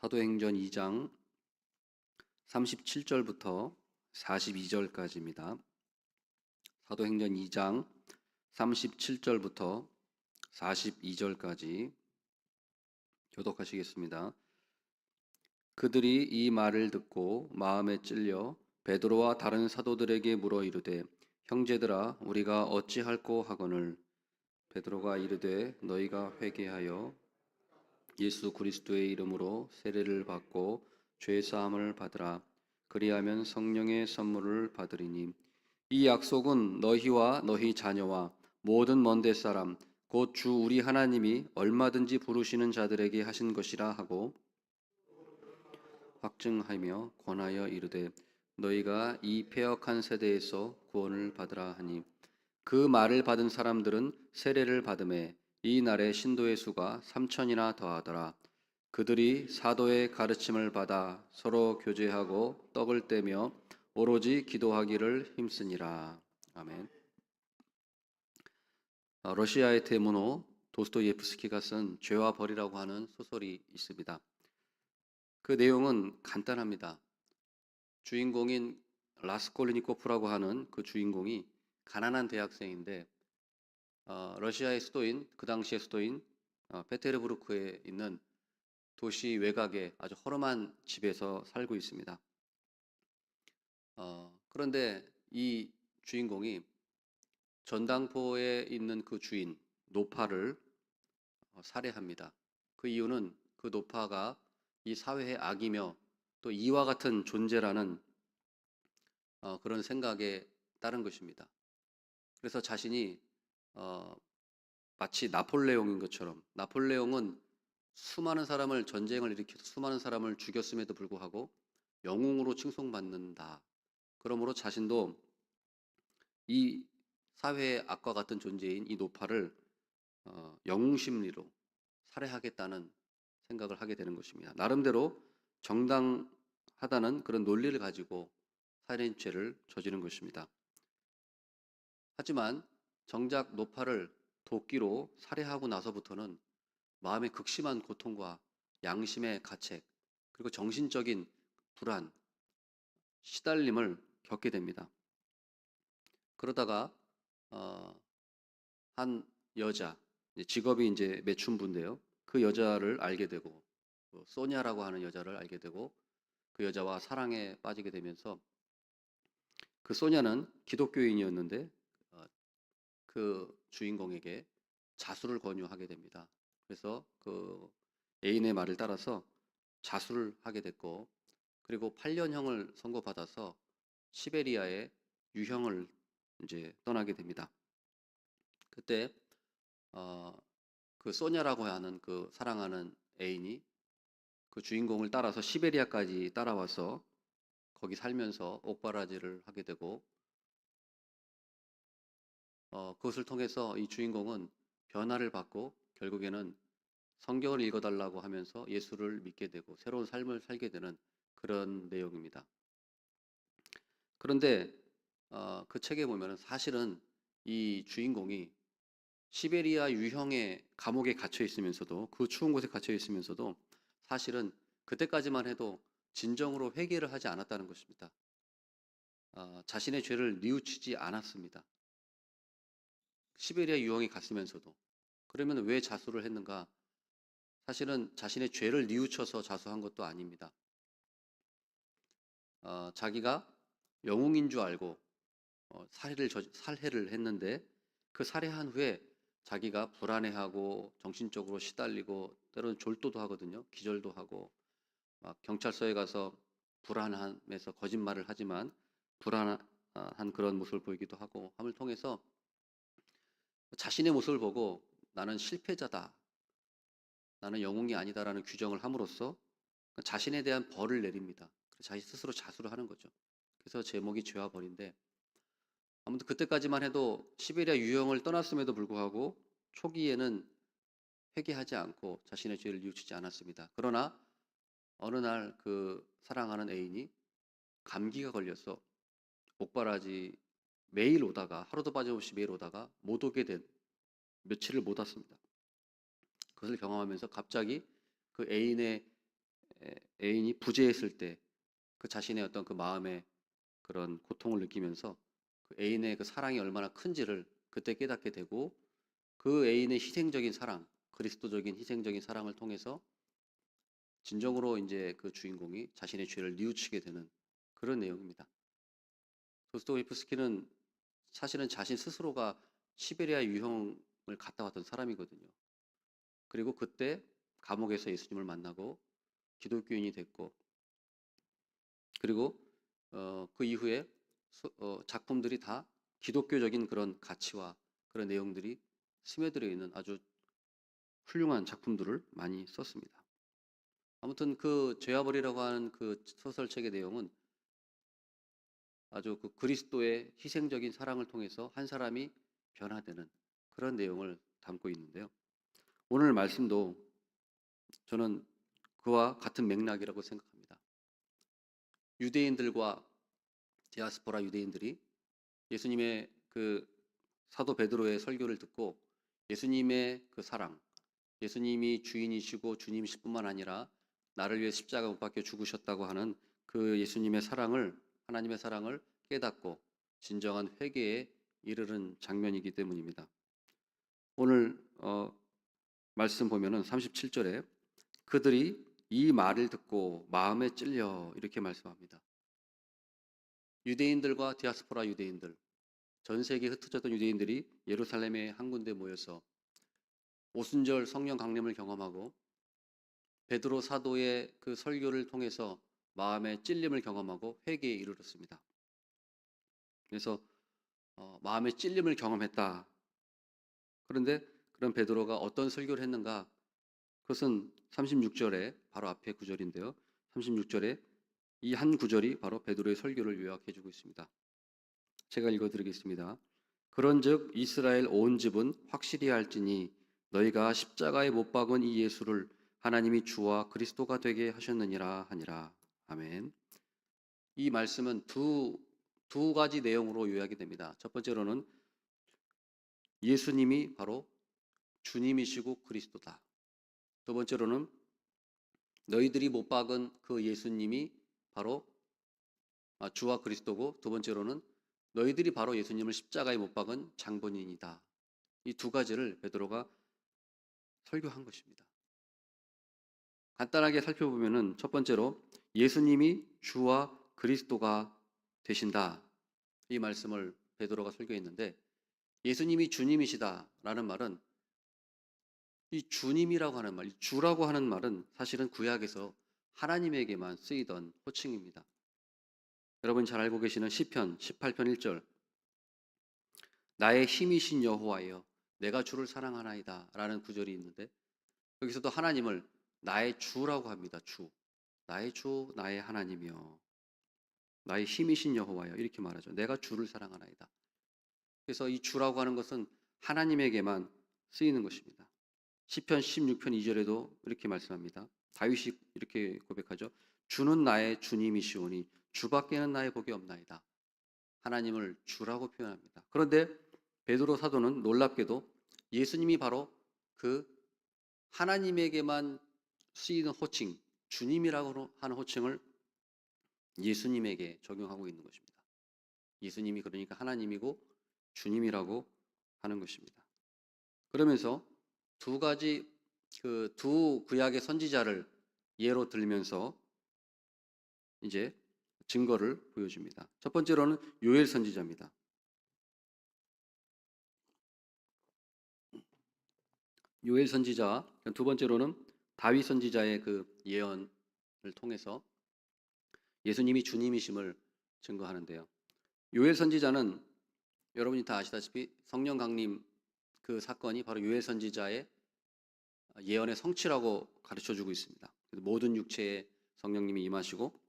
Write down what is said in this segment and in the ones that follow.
사도행전 2장 37절부터 42절까지입니다. 사도행전 2장 37절부터 42절까지 교독하시겠습니다. 그들이 이 말을 듣고 마음에 찔려 베드로와 다른 사도들에게 물어 이르되 형제들아 우리가 어찌할꼬 하거늘 베드로가 이르되 너희가 회개하여 예수 그리스도의 이름으로 세례를 받고 죄 사함을 받으라. 그리하면 성령의 선물을 받으리니 이 약속은 너희와 너희 자녀와 모든 먼데 사람 곧 주 우리 하나님이 얼마든지 부르시는 자들에게 하신 것이라 하고 확증하며 권하여 이르되 너희가 이 폐역한 세대에서 구원을 받으라 하니 그 말을 받은 사람들은 세례를 받음에 이 날에 신도의 수가 삼천이나 더하더라. 그들이 사도의 가르침을 받아 서로 교제하고 떡을 떼며 오로지 기도하기를 힘쓰니라. 아멘. 어, 러시아의 대문호 도스토예프스키가 쓴 죄와 벌이라고 하는 소설이 있습니다. 그 내용은 간단합니다. 주인공인 라스콜리니코프라고 하는 그 주인공이 가난한 대학생인데 어, 러시아의 수도인 그 당시의 수도인 어, 페테르부르크에 있는 도시 외곽의 아주 허름한 집에서 살고 있습니다. 어, 그런데 이 주인공이 전당포에 있는 그 주인 노파를 어, 살해합니다. 그 이유는 그 노파가 이 사회의 악이며 또 이와 같은 존재라는 어, 그런 생각에 따른 것입니다. 그래서 자신이 어, 마치 나폴레옹인 것처럼 나폴레옹은 수많은 사람을 전쟁을 일으켜서 수많은 사람을 죽였음에도 불구하고 영웅으로 칭송받는다. 그러므로 자신도 이 사회의 악과 같은 존재인 이 노파를 어, 영웅 심리로 살해하겠다는 생각을 하게 되는 것입니다. 나름대로 정당하다는 그런 논리를 가지고 살인죄를 저지른 것입니다. 하지만 정작 노파를 도끼로 살해하고 나서부터는 마음의 극심한 고통과 양심의 가책 그리고 정신적인 불안, 시달림을 겪게 됩니다. 그러다가 어, 한 여자 직업이 이제 매춘부인데요. 그 여자를 알게 되고 그 소냐라고 하는 여자를 알게 되고 그 여자와 사랑에 빠지게 되면서 그 소냐는 기독교인이었는데 어, 그 주인공에게 자수를 권유하게 됩니다. 그래서 그 애인의 말을 따라서 자수를 하게 됐고 그리고 8년형을 선고받아서 시베리아의 유형을 이제 떠나게 됩니다. 그때 어, 그 소냐라고 하는 그 사랑하는 애인이 그 주인공을 따라서 시베리아까지 따라와서 거기 살면서 옥바라지를 하게 되고 어, 그것을 통해서 이 주인공은 변화를 받고 결국에는 성경을 읽어달라고 하면서 예수를 믿게 되고 새로운 삶을 살게 되는 그런 내용입니다. 그런데 어, 그 책에 보면 사실은 이 주인공이 시베리아 유형의 감옥에 갇혀 있으면서도 그 추운 곳에 갇혀 있으면서도 사실은 그때까지만 해도 진정으로 회개를 하지 않았다는 것입니다. 어, 자신의 죄를 뉘우치지 않았습니다. 시베리아 유형에 갔으면서도 그러면 왜 자수를 했는가? 사실은 자신의 죄를 뉘우쳐서 자수한 것도 아닙니다. 어, 자기가 영웅인 줄 알고 어, 살해를 저, 살해를 했는데 그 살해한 후에 자기가 불안해하고 정신적으로 시달리고 때로는 졸도도 하거든요. 기절도 하고 막 경찰서에 가서 불안함에서 거짓말을 하지만 불안한 그런 모습을 보이기도 하고 함을 통해서 자신의 모습을 보고 나는 실패자다. 나는 영웅이 아니다라는 규정을 함으로써 자신에 대한 벌을 내립니다. 자신 스스로 자수를 하는 거죠. 그래서 제목이 죄와 벌인데 아무튼 그때까지만 해도 시베리아 유형을 떠났음에도 불구하고 초기에는 회개하지 않고 자신의 죄를 뉘우치지 않았습니다. 그러나 어느 날 그 사랑하는 애인이 감기가 걸려서 옥바라지 매일 오다가 하루도 빠짐없이 매일 오다가 못 오게 된 며칠을 못 왔습니다. 그것을 경험하면서 갑자기 그 애인의 애인이 부재했을 때 그 자신의 어떤 그 마음의 그런 고통을 느끼면서 그 애인의 그 사랑이 얼마나 큰지를 그때 깨닫게 되고 그 애인의 희생적인 사랑, 그리스도적인 희생적인 사랑을 통해서 진정으로 이제 그 주인공이 자신의 죄를 뉘우치게 되는 그런 내용입니다. 도스토옙스키는 사실은 자신 스스로가 시베리아 유형을 갔다 왔던 사람이거든요. 그리고 그때 감옥에서 예수님을 만나고 기독교인이 됐고 그리고 어, 그 이후에 소- 어, 작품들이 다 기독교적인 그런 가치와 그런 내용들이 스며들어 있는 아주 훌륭한 작품들을 많이 썼습니다. 아무튼 그 죄와 벌이라고 하는 그 소설책의 내용은 아주 그 그리스도의 희생적인 사랑을 통해서 한 사람이 변화되는 그런 내용을 담고 있는데요. 오늘 말씀도 저는 그와 같은 맥락이라고 생각합니다. 유대인들과 디아스포라 유대인들이 예수님의 그 사도 베드로의 설교를 듣고 예수님의 그 사랑, 예수님이 주인이시고 주님이실 뿐만 아니라 나를 위해 십자가 못 박혀 죽으셨다고 하는 그 예수님의 사랑을 하나님의 사랑을 깨닫고 진정한 회개에 이르는 장면이기 때문입니다. 오늘 어, 말씀 보면은 37절에 그들이 이 말을 듣고 마음에 찔려 이렇게 말씀합니다. 유대인들과 디아스포라 유대인들, 전 세계에 흩어졌던 유대인들이 예루살렘에 한 군데 모여서 오순절 성령 강림을 경험하고 베드로 사도의 그 설교를 통해서 마음의 찔림을 경험하고 회개에 이르렀습니다. 그래서 어, 마음의 찔림을 경험했다. 그런데 그런 베드로가 어떤 설교를 했는가? 그것은 36절에 바로 앞에 구절인데요. 36절에 이 한 구절이 바로 베드로의 설교를 요약해 주고 있습니다. 제가 읽어 드리겠습니다. 그런즉 이스라엘 온 집은 확실히 알지니 너희가 십자가에 못 박은 이 예수를 하나님이 주와 그리스도가 되게 하셨느니라 하니라. 아멘. 이 말씀은 두, 두 가지 내용으로 요약이 됩니다. 첫 번째로는 예수님이 바로 주님이시고 그리스도다. 두 번째로는 너희들이 못 박은 그 예수님이 바로 아, 주와 그리스도고 두 번째로는 너희들이 바로 예수님을 십자가에 못 박은 장본인이다. 이 두 가지를 베드로가 설교한 것입니다. 간단하게 살펴보면은 첫 번째로 예수님이 주와 그리스도가 되신다. 이 말씀을 베드로가 설교했는데 예수님이 주님이시다라는 말은 이 주님이라고 하는 말, 이 주라고 하는 말은 사실은 구약에서 하나님에게만 쓰이던 호칭입니다. 여러분 잘 알고 계시는 시편 18편 1절 나의 힘이신 여호와여 내가 주를 사랑하나이다라는 구절이 있는데 여기서도 하나님을 나의 주라고 합니다. 주. 나의 주, 나의 하나님이여. 나의 힘이신 여호와여. 이렇게 말하죠. 내가 주를 사랑하나이다. 그래서 이 주라고 하는 것은 하나님에게만 쓰이는 것입니다. 시편 16편 2절에도 이렇게 말씀합니다. 다윗이 이렇게 고백하죠. 주는 나의 주님이시오니 주밖에는 나의 복이 없나이다. 하나님을 주라고 표현합니다. 그런데 베드로 사도는 놀랍게도 예수님이 바로 그 하나님에게만 쓰이는 호칭, 주님이라고 하는 호칭을 예수님에게 적용하고 있는 것입니다. 예수님이 그러니까 하나님이고 주님이라고 하는 것입니다. 그러면서 두 가지 그 두 구약의 선지자를 예로 들면서 이제 증거를 보여줍니다. 첫 번째로는 요엘 선지자입니다. 요엘 선지자, 두 번째로는 다윗 선지자의 그 예언을 통해서 예수님이 주님이심을 증거하는데요. 요엘 선지자는 여러분이 다 아시다시피 성령 강림 그 사건이 바로 요엘 선지자의 예언의 성취라고 가르쳐 주고 있습니다. 모든 육체에 성령님이 임하시고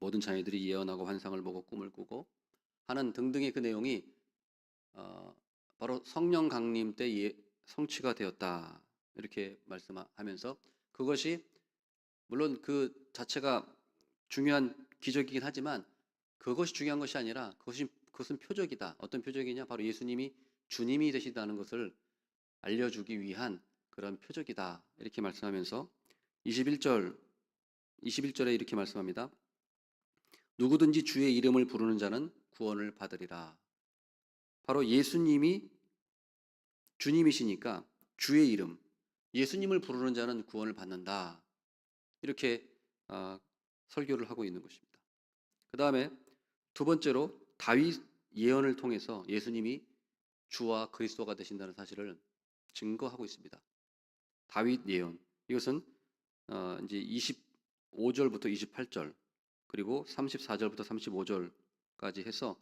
모든 자녀들이 예언하고 환상을 보고 꿈을 꾸고 하는 등등의 그 내용이 어, 바로 성령 강림 때 예, 성취가 되었다 이렇게 말씀하면서 그것이 물론 그 자체가 중요한 기적이긴 하지만 그것이 중요한 것이 아니라 그것이 그것은 표적이다. 어떤 표적이냐? 바로 예수님이 주님이 되시다는 것을 알려주기 위한 그런 표적이다. 이렇게 말씀하면서 21절 21절에 이렇게 말씀합니다. 누구든지 주의 이름을 부르는 자는 구원을 받으리라. 바로 예수님이 주님이시니까 주의 이름, 예수님을 부르는 자는 구원을 받는다. 이렇게 아, 설교를 하고 있는 것입니다. 그 다음에 두 번째로 다윗 예언을 통해서 예수님이 주와 그리스도가 되신다는 사실을 증거하고 있습니다. 다윗 예언 이것은 어, 이제 25절부터 28절 그리고 34절부터 35절까지 해서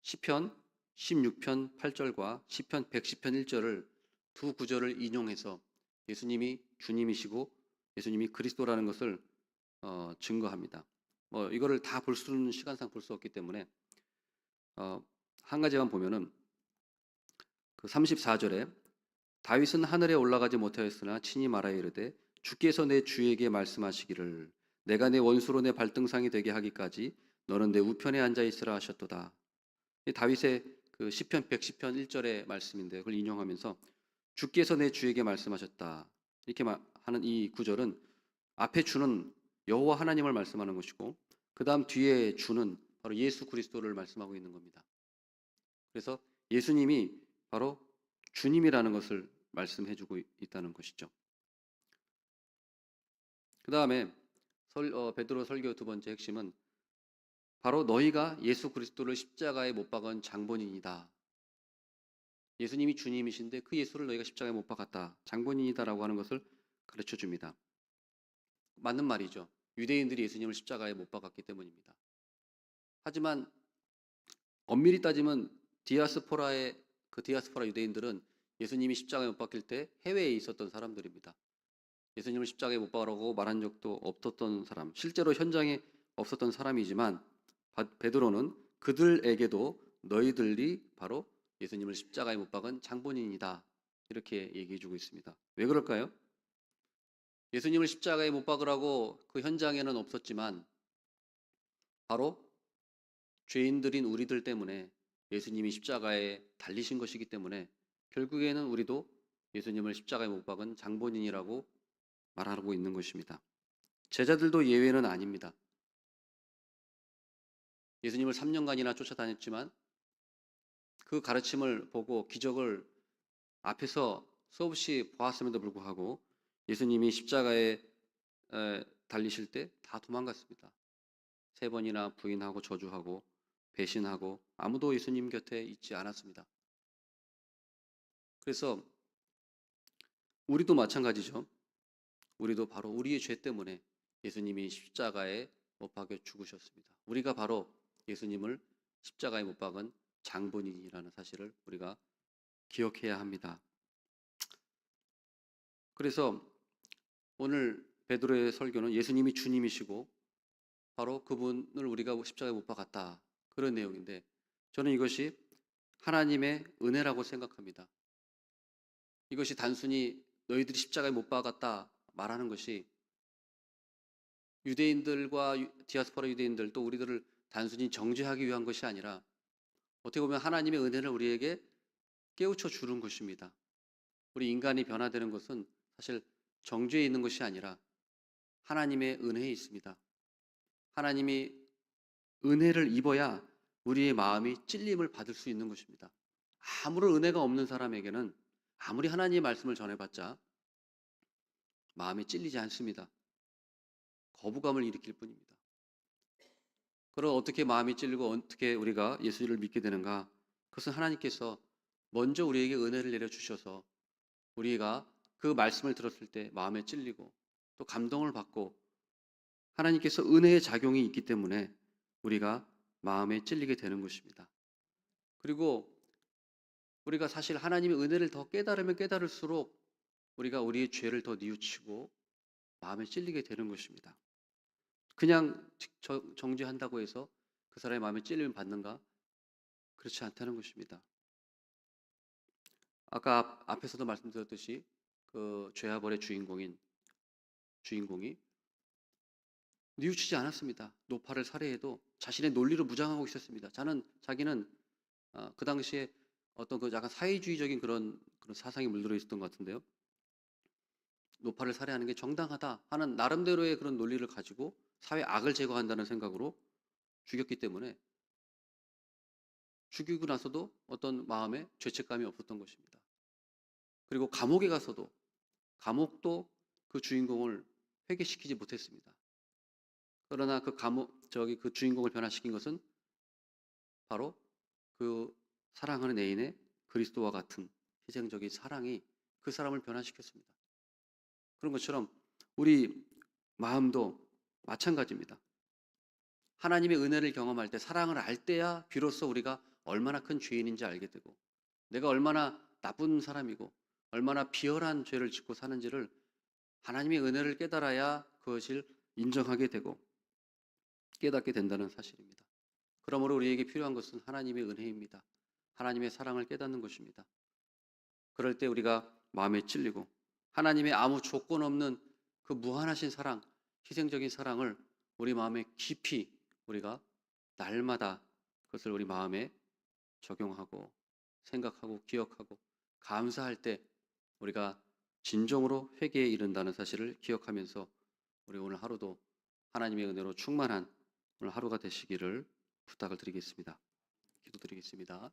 시편 16편 8절과 시편 110편 1절을 두 구절을 인용해서 예수님이 주님이시고 예수님이 그리스도라는 것을 어, 증거합니다. 뭐 이거를 다 볼 수는 시간상 볼 수 없기 때문에 어, 한 가지만 보면은 그 34절에 다윗은 하늘에 올라가지 못하였으나 친히 말하여 이르되 주께서 내 주에게 말씀하시기를 내가 내 원수로 내 발등상이 되게 하기까지 너는 내 우편에 앉아 있으라 하셨도다. 이 다윗의 그 시편 110편 1절의 말씀인데 그걸 인용하면서 주께서 내 주에게 말씀하셨다. 이렇게 마- 하는 이 구절은 앞에 주는 여호와 하나님을 말씀하는 것이고 그 다음 뒤에 주는 바로 예수 그리스도를 말씀하고 있는 겁니다. 그래서 예수님이 바로 주님이라는 것을 말씀해 주고 있다는 것이죠. 그 다음에 설, 어, 베드로 설교 두 번째 핵심은 바로 너희가 예수 그리스도를 십자가에 못 박은 장본인이다. 예수님이 주님이신데 그 예수를 너희가 십자가에 못 박았다. 장본인이다라고 하는 것을 가르쳐 줍니다. 맞는 말이죠. 유대인들이 예수님을 십자가에 못 박았기 때문입니다. 하지만 엄밀히 따지면 디아스포라의 그 디아스포라 유대인들은 예수님이 십자가에 못 박힐 때 해외에 있었던 사람들입니다. 예수님을 십자가에 못 박으라고 말한 적도 없었던 사람, 실제로 현장에 없었던 사람이지만 바- 베드로는 그들에게도 너희들이 바로 예수님을 십자가에 못 박은 장본인이다. 이렇게 얘기해 주고 있습니다. 왜 그럴까요? 예수님을 십자가에 못 박으라고 그 현장에는 없었지만 바로 죄인들인 우리들 때문에 예수님이 십자가에 달리신 것이기 때문에 결국에는 우리도 예수님을 십자가에 못 박은 장본인이라고 말하고 있는 것입니다. 제자들도 예외는 아닙니다. 예수님을 3년간이나 쫓아다녔지만 그 가르침을 보고 기적을 앞에서 수없이 보았음에도 불구하고 예수님이 십자가에 에, 달리실 때 다 도망갔습니다. 세 번이나 부인하고 저주하고 배신하고 아무도 예수님 곁에 있지 않았습니다. 그래서 우리도 마찬가지죠. 우리도 바로 우리의 죄 때문에 예수님이 십자가에 못 박여 죽으셨습니다. 우리가 바로 예수님을 십자가에 못 박은 장본인이라는 사실을 우리가 기억해야 합니다. 그래서 오늘 베드로의 설교는 예수님이 주님이시고 바로 그분을 우리가 십자가에 못 박았다. 그런 내용인데 저는 이것이 하나님의 은혜라고 생각합니다. 이것이 단순히 너희들이 십자가에 못 박았다 말하는 것이 유대인들과 유- 디아스포라 유대인들 또 우리들을 단순히 정죄하기 위한 것이 아니라 어떻게 보면 하나님의 은혜를 우리에게 깨우쳐 주는 것입니다. 우리 인간이 변화되는 것은 사실 정죄에 있는 것이 아니라 하나님의 은혜에 있습니다. 하나님이 은혜를 입어야 우리의 마음이 찔림을 받을 수 있는 것입니다. 아무런 은혜가 없는 사람에게는 아무리 하나님의 말씀을 전해봤자 마음이 찔리지 않습니다. 거부감을 일으킬 뿐입니다. 그럼 어떻게 마음이 찔리고 어떻게 우리가 예수를 믿게 되는가? 그것은 하나님께서 먼저 우리에게 은혜를 내려 주셔서 우리가 그 말씀을 들었을 때 마음에 찔리고 또 감동을 받고 하나님께서 은혜의 작용이 있기 때문에 우리가 마음에 찔리게 되는 것입니다. 그리고 우리가 사실 하나님의 은혜를 더 깨달으면 깨달을수록 우리가 우리의 죄를 더 뉘우치고 마음에 찔리게 되는 것입니다. 그냥 정죄한다고 해서 그 사람의 마음에 찔림을 받는가? 그렇지 않다는 것입니다. 아까 앞- 앞에서도 말씀드렸듯이 그 죄와 벌의 주인공인 주인공이 뉘우치지 않았습니다. 노파를 살해해도 자신의 논리로 무장하고 있었습니다. 자는 자기는 아, 그 당시에 어떤 그 약간 사회주의적인 그런 그런 사상이 물들어 있었던 것 같은데요. 노파를 살해하는 게 정당하다 하는 나름대로의 그런 논리를 가지고 사회 악을 제거한다는 생각으로 죽였기 때문에 죽이고 나서도 어떤 마음에 죄책감이 없었던 것입니다. 그리고 감옥에 가서도 감옥도 그 주인공을 회개시키지 못했습니다. 그러나 그 감옥 저기 그 주인공을 변화시킨 것은 바로 그 사랑하는 애인의 그리스도와 같은 희생적인 사랑이 그 사람을 변화시켰습니다. 그런 것처럼 우리 마음도 마찬가지입니다. 하나님의 은혜를 경험할 때 사랑을 알 때야 비로소 우리가 얼마나 큰 죄인인지 알게 되고 내가 얼마나 나쁜 사람이고 얼마나 비열한 죄를 짓고 사는지를 하나님의 은혜를 깨달아야 그것을 인정하게 되고 깨닫게 된다는 사실입니다. 그러므로 우리에게 필요한 것은 하나님의 은혜입니다. 하나님의 사랑을 깨닫는 것입니다. 그럴 때 우리가 마음에 찔리고 하나님의 아무 조건 없는 그 무한하신 사랑, 희생적인 사랑을 우리 마음에 깊이 우리가 날마다 그것을 우리 마음에 적용하고 생각하고 기억하고 감사할 때 우리가 진정으로 회개에 이른다는 사실을 기억하면서 우리 오늘 하루도 하나님의 은혜로 충만한 오늘 하루가 되시기를 부탁을 드리겠습니다. 기도드리겠습니다.